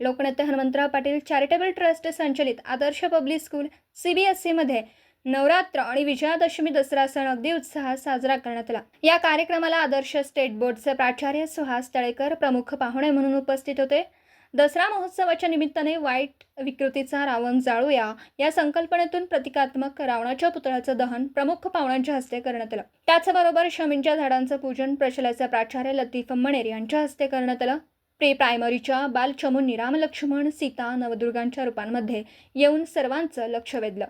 लोकनेते Hanumantrao Patil charitable trust संचलित Adarsh public school C B S सीमध्ये नवरात्र आणि विजयादशमी दसरा सण अगदी उत्साहात साजरा करण्यात आला. या कार्यक्रमाला आदर्श स्टेट बोर्डचे प्राचार्य सुहास तळेकर प्रमुख पाहुणे म्हणून उपस्थित होते. दसरा महोत्सवाच्या निमित्ताने वाईट विकृतीचा रावण जाळूया या संकल्पनेतून प्रतिकात्मक रावणाच्या पुतळ्याचं दहन प्रमुख पाहुण्यांच्या हस्ते करण्यात आलं. त्याचबरोबर शमींच्या झाडांचं पूजन प्रशालेचे प्राचार्य लतीफ मणेर यांच्या हस्ते करण्यात आलं. प्री प्रायमरीच्या बालचमूंनी रामलक्ष्मण सीता नवदुर्गांच्या रूपांमध्ये येऊन सर्वांचं लक्ष वेधलं.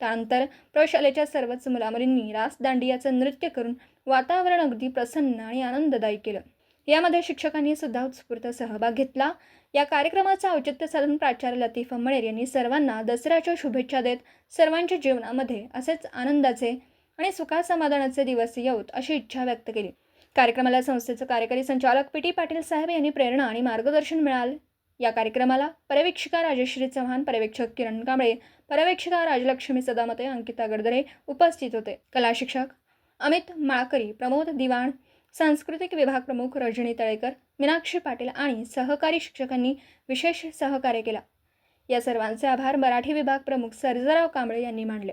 त्यानंतर प्रशालेच्या सर्वच मुलामुलींनी रासदांडियाचं नृत्य करून वातावरण अगदी प्रसन्न आणि आनंददायी केलं. यामध्ये शिक्षकांनी सुद्धा उत्स्फूर्त सहभाग घेतला. या कार्यक्रमाचं औचित्य साधून प्राचार्य लतीफ मळेर यांनी सर्वांना दसऱ्याच्या शुभेच्छा देत सर्वांच्या जीवनामध्ये असेच आनंदाचे आणि सुखासमाधानाचे दिवस येऊत अशी इच्छा व्यक्त केली. कार्यक्रमाला संस्थेचे कार्यकारी संचालक पी टी पाटील साहेब यांनी प्रेरणा आणि मार्गदर्शन मिळाले. या कार्यक्रमाला पर्यवेक्षिका राजश्री चव्हाण पर्यवेक्षक किरण कांबळे पर्यवेक्षिका राजलक्ष्मी सदामते अंकिता गडदरे उपस्थित होते. कला शिक्षक अमित माळकरी प्रमोद दिवाण सांस्कृतिक विभाग प्रमुख रजनी तळेकर मीनाक्षी पाटील आणि सहकारी शिक्षकांनी विशेष सहकार्य केला. या सर्वांचे आभार मराठी विभाग प्रमुख सर्जराव कांबळे यांनी मानले.